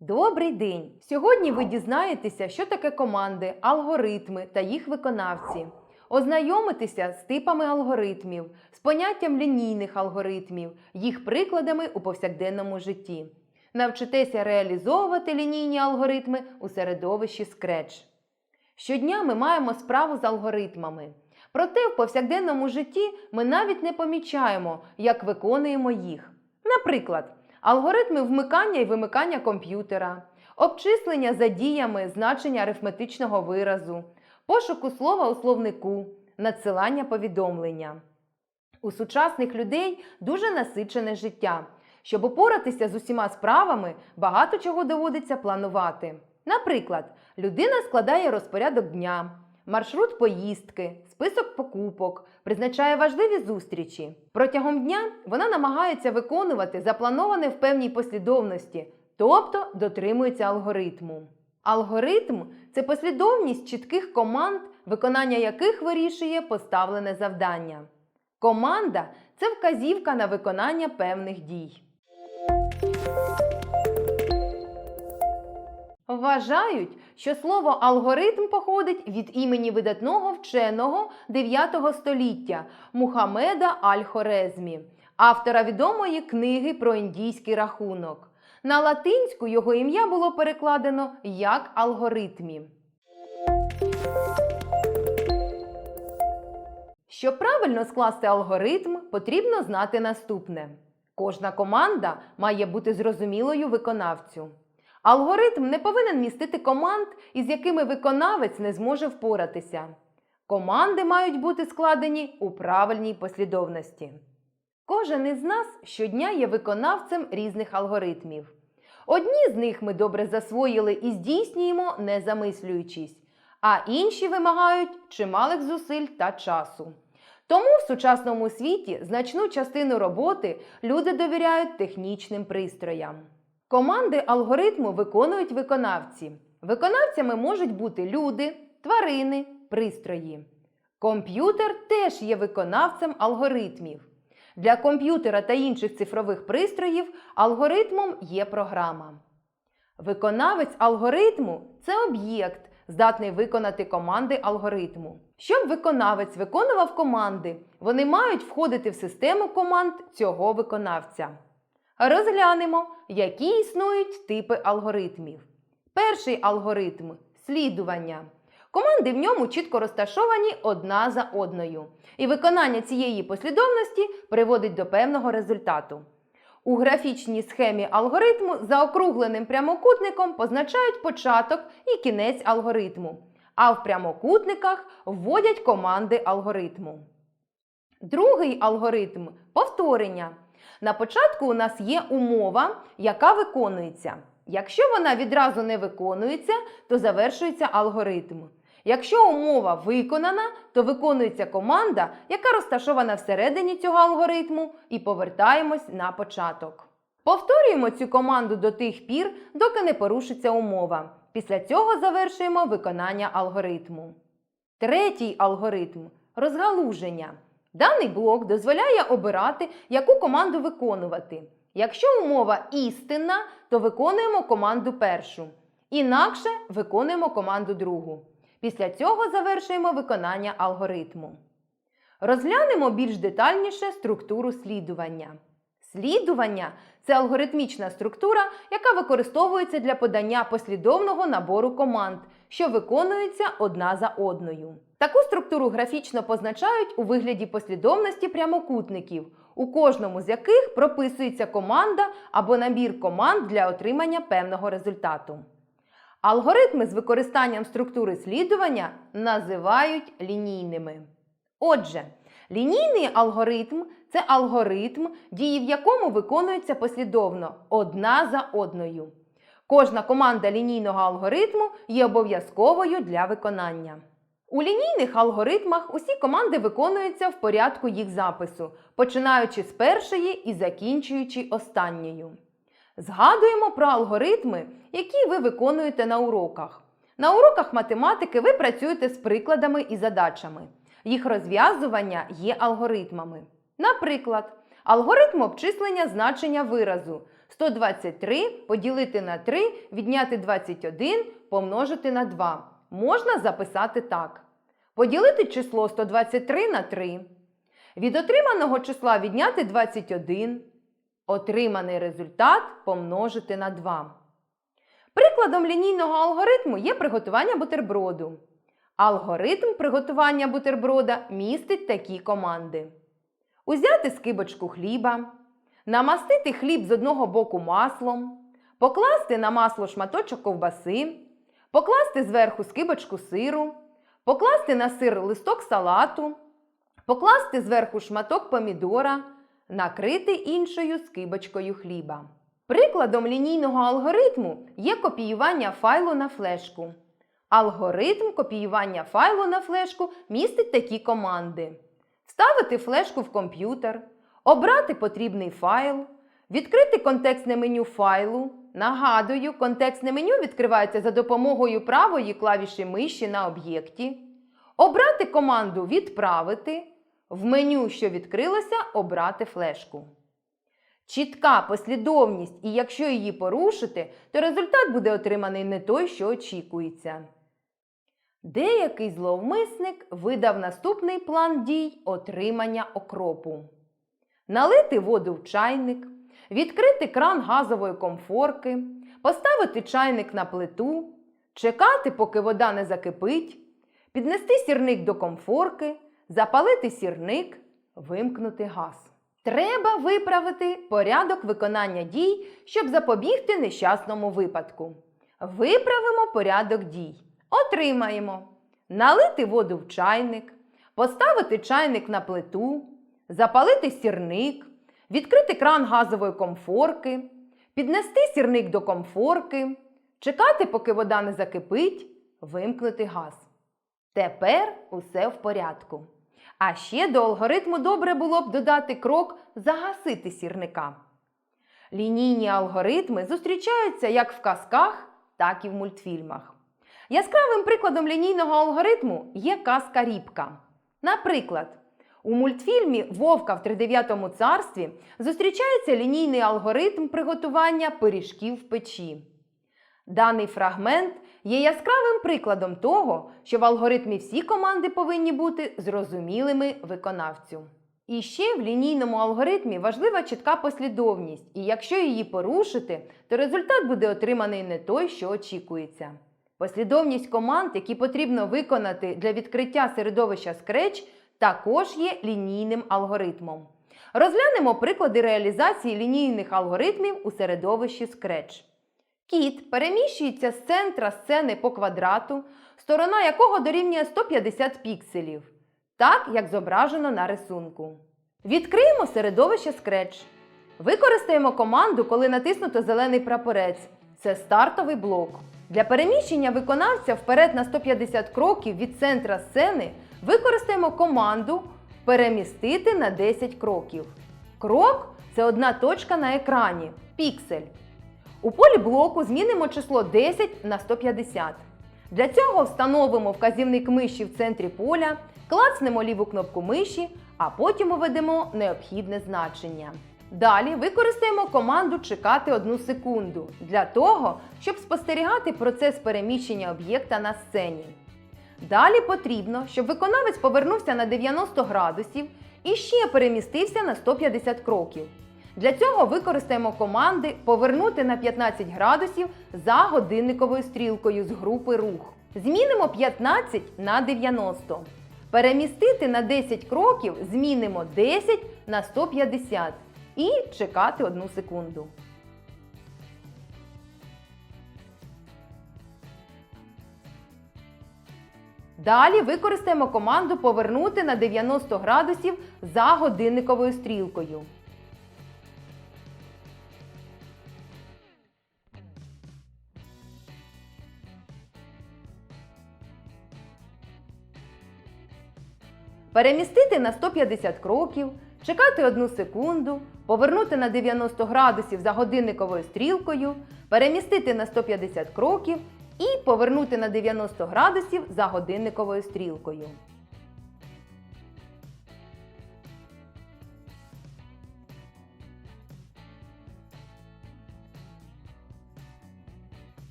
Добрий день! Сьогодні ви дізнаєтеся, що таке команди, алгоритми та їх виконавці. Ознайомитеся з типами алгоритмів, з поняттям лінійних алгоритмів, їх прикладами у повсякденному житті. Навчитеся реалізовувати лінійні алгоритми у середовищі Scratch. Щодня ми маємо справу з алгоритмами. Проте в повсякденному житті ми навіть не помічаємо, як виконуємо їх. Наприклад, алгоритми вмикання і вимикання комп'ютера, обчислення за діями значення арифметичного виразу, пошуку слова у словнику, надсилання повідомлення. У сучасних людей дуже насичене життя. Щоб упоратися з усіма справами, багато чого доводиться планувати. Наприклад, людина складає розпорядок дня, маршрут поїздки, список покупок, призначає важливі зустрічі. Протягом дня вона намагається виконувати заплановане в певній послідовності, тобто дотримується алгоритму. Алгоритм це послідовність чітких команд, виконання яких вирішує поставлене завдання. Команда це вказівка на виконання певних дій. Вважають, що слово алгоритм походить від імені видатного вченого 9 століття Мухамеда Аль-Хорезмі, автора відомої книги про індійський рахунок. На латинську його ім'я було перекладено як алгоритмі. Щоб правильно скласти алгоритм, потрібно знати наступне: кожна команда має бути зрозумілою виконавцю. Алгоритм не повинен містити команд, із якими виконавець не зможе впоратися. Команди мають бути складені у правильній послідовності. Кожен із нас щодня є виконавцем різних алгоритмів. Одні з них ми добре засвоїли і здійснюємо, не замислюючись, а інші вимагають чималих зусиль та часу. Тому в сучасному світі значну частину роботи люди довіряють технічним пристроям. Команди алгоритму виконують виконавці. Виконавцями можуть бути люди, тварини, пристрої. Комп'ютер теж є виконавцем алгоритмів. Для комп'ютера та інших цифрових пристроїв алгоритмом є програма. Виконавець алгоритму це об'єкт, здатний виконати команди алгоритму. Щоб виконавець виконував команди, вони мають входити в систему команд цього виконавця. Розглянемо, які існують типи алгоритмів. Перший алгоритм слідування. Команди в ньому чітко розташовані одна за одною, і виконання цієї послідовності приводить до певного результату. У графічній схемі алгоритму заокругленим прямокутником позначають початок і кінець алгоритму, а в прямокутниках вводять команди алгоритму. Другий алгоритм повторення. На початку у нас є умова, яка виконується. Якщо вона відразу не виконується, то завершується алгоритм. Якщо умова виконана, то виконується команда, яка розташована всередині цього алгоритму, і повертаємось на початок. Повторюємо цю команду до тих пір, доки не порушиться умова. Після цього завершуємо виконання алгоритму. Третій алгоритм розгалуження. Даний блок дозволяє обирати, яку команду виконувати. Якщо умова істинна, то виконуємо команду першу. Інакше виконуємо команду другу. Після цього завершуємо виконання алгоритму. Розглянемо більш детальніше структуру слідування. Слідування це алгоритмічна структура, яка використовується для подання послідовного набору команд, що виконуються одна за одною. Таку структуру графічно позначають у вигляді послідовності прямокутників, у кожному з яких прописується команда або набір команд для отримання певного результату. Алгоритми з використанням структури слідування називають лінійними. Отже, лінійний алгоритм це алгоритм, дії в якому виконуються послідовно одна за одною. Кожна команда лінійного алгоритму є обов'язковою для виконання. У лінійних алгоритмах усі команди виконуються в порядку їх запису, починаючи з першої і закінчуючи останньою. Згадуємо про алгоритми, які ви виконуєте на уроках. На уроках математики ви працюєте з прикладами і задачами. Їх розв'язування є алгоритмами. Наприклад, алгоритм обчислення значення виразу 123 поділити на 3, відняти 21, помножити на 2. Можна записати так. Поділити число 123 на 3. Від отриманого числа відняти 21. Отриманий результат помножити на 2. Прикладом лінійного алгоритму є приготування бутерброду. Алгоритм приготування бутерброда містить такі команди: узяти скибочку хліба, намастити хліб з одного боку маслом, покласти на масло шматочок ковбаси, покласти зверху скибочку сиру, покласти на сир листок салату, покласти зверху шматок помідора, накрити іншою скибочкою хліба. Прикладом лінійного алгоритму є копіювання файлу на флешку. Алгоритм копіювання файлу на флешку містить такі команди: вставити флешку в комп'ютер, обрати потрібний файл, відкрити контекстне меню файлу. Нагадую, контекстне меню відкривається за допомогою правої клавіші миші на об'єкті, обрати команду Відправити, в меню, що відкрилося, обрати флешку. Чітка послідовність, і якщо її порушити, то результат буде отриманий не той, що очікується. Деякий зловмисник видав наступний план дій отримання окропу: налити воду в чайник, відкрити кран газової комфорки, поставити чайник на плиту, чекати, поки вода не закипить, піднести сірник до комфорки, запалити сірник, вимкнути газ. Треба виправити порядок виконання дій, щоб запобігти нещасному випадку. Виправимо порядок дій. Отримаємо налити воду в чайник, поставити чайник на плиту, запалити сірник, відкрити кран газової комфорки, піднести сірник до комфорки, чекати, поки вода не закипить, вимкнути газ. Тепер усе в порядку. А ще до алгоритму добре було б додати крок загасити сірника. Лінійні алгоритми зустрічаються як в казках, так і в мультфільмах. Яскравим прикладом лінійного алгоритму є казка Рібка. Наприклад, у мультфільмі Вовка в тридев'ятому царстві зустрічається лінійний алгоритм приготування пиріжків в печі. Даний фрагмент є яскравим прикладом того, що в алгоритмі всі команди повинні бути зрозумілими виконавцю. І ще в лінійному алгоритмі важлива чітка послідовність, і якщо її порушити, то результат буде отриманий не той, що очікується. Послідовність команд, які потрібно виконати для відкриття середовища Scratch, також є лінійним алгоритмом. Розглянемо приклади реалізації лінійних алгоритмів у середовищі Scratch. Кіт переміщується з центра сцени по квадрату, сторона якого дорівнює 150 пікселів, так як зображено на рисунку. Відкриємо середовище Scratch. Використаємо команду, коли натиснуто зелений прапорець. Це стартовий блок. Для переміщення виконавця вперед на 150 кроків від центра сцени використаємо команду перемістити на 10 кроків. Крок це одна точка на екрані піксель. У полі блоку змінимо число 10 на 150. Для цього встановимо вказівник миші в центрі поля, клацнемо ліву кнопку миші, а потім введемо необхідне значення. Далі використаємо команду Чекати 1 секунду для того, щоб спостерігати процес переміщення об'єкта на сцені. Далі потрібно, щоб виконавець повернувся на 90 градусів і ще перемістився на 150 кроків. Для цього використаємо команди Повернути на 15 градусів за годинниковою стрілкою з групи рух. Змінимо 15 на 90. Перемістити на 10 кроків змінимо 10 на 150 і чекати 1 секунду. Далі використаємо команду Повернути на 90 градусів за годинниковою стрілкою. Перемістити на 150 кроків, чекати 1 секунду, повернути на 90 градусів за годинниковою стрілкою, перемістити на 150 кроків і повернути на 90 градусів за годинниковою стрілкою.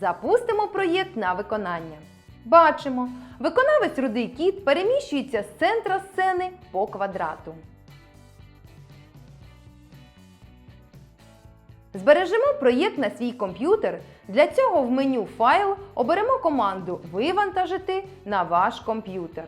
Запустимо проєкт на виконання. Бачимо, виконавець рудий кіт переміщується з центра сцени по квадрату. Збережемо проєкт на свій комп'ютер. Для цього в меню Файл оберемо команду Вивантажити на ваш комп'ютер.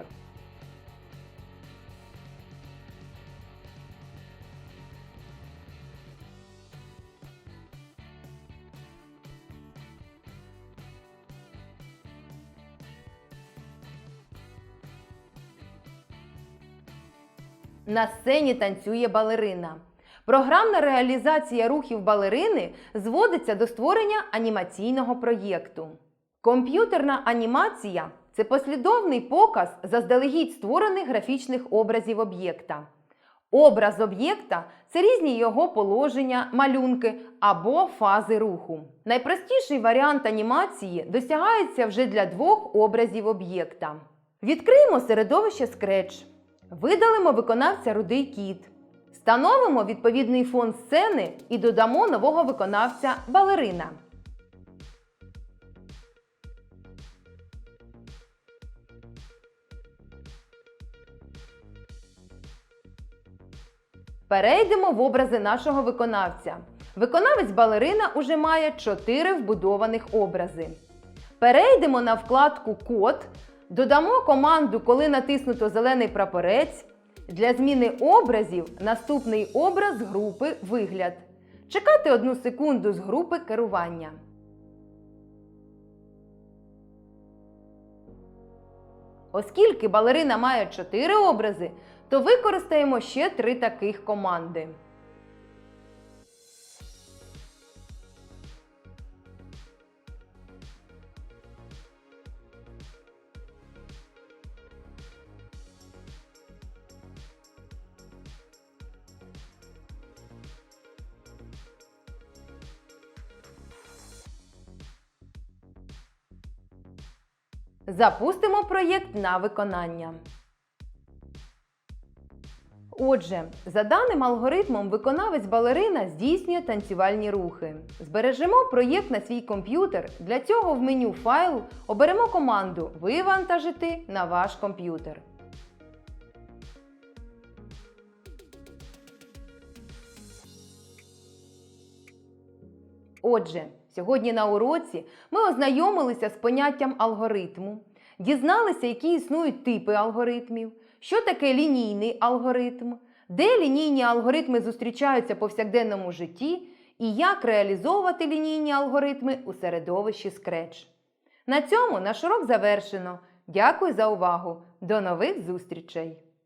На сцені танцює балерина. Програмна реалізація рухів балерини зводиться до створення анімаційного проєкту. Комп'ютерна анімація це послідовний показ заздалегідь створених графічних образів об'єкта. Образ об'єкта це різні його положення, малюнки або фази руху. Найпростіший варіант анімації досягається вже для двох образів об'єкта. Відкриємо середовище Scratch. Видалимо виконавця рудий кіт. Встановимо відповідний фон сцени і додамо нового виконавця балерина. Перейдемо в образи нашого виконавця. Виконавець балерина уже має 4 вбудованих образи. Перейдемо на вкладку Код, додамо команду, коли натиснуто зелений прапорець. Для зміни образів наступний образ групи Вигляд. Чекати одну секунду з групи керування. Оскільки балерина має 4 образи, то використаємо ще 3 таких команди. Запустимо проєкт на виконання. Отже, за даним алгоритмом, виконавець балерина здійснює танцювальні рухи. Збережемо проєкт на свій комп'ютер. Для цього в меню Файл оберемо команду Вивантажити на ваш комп'ютер. Отже, сьогодні на уроці ми ознайомилися з поняттям алгоритму, дізналися, які існують типи алгоритмів, що таке лінійний алгоритм, де лінійні алгоритми зустрічаються в повсякденному житті і як реалізовувати лінійні алгоритми у середовищі Scratch. На цьому наш урок завершено. Дякую за увагу! До нових зустрічей!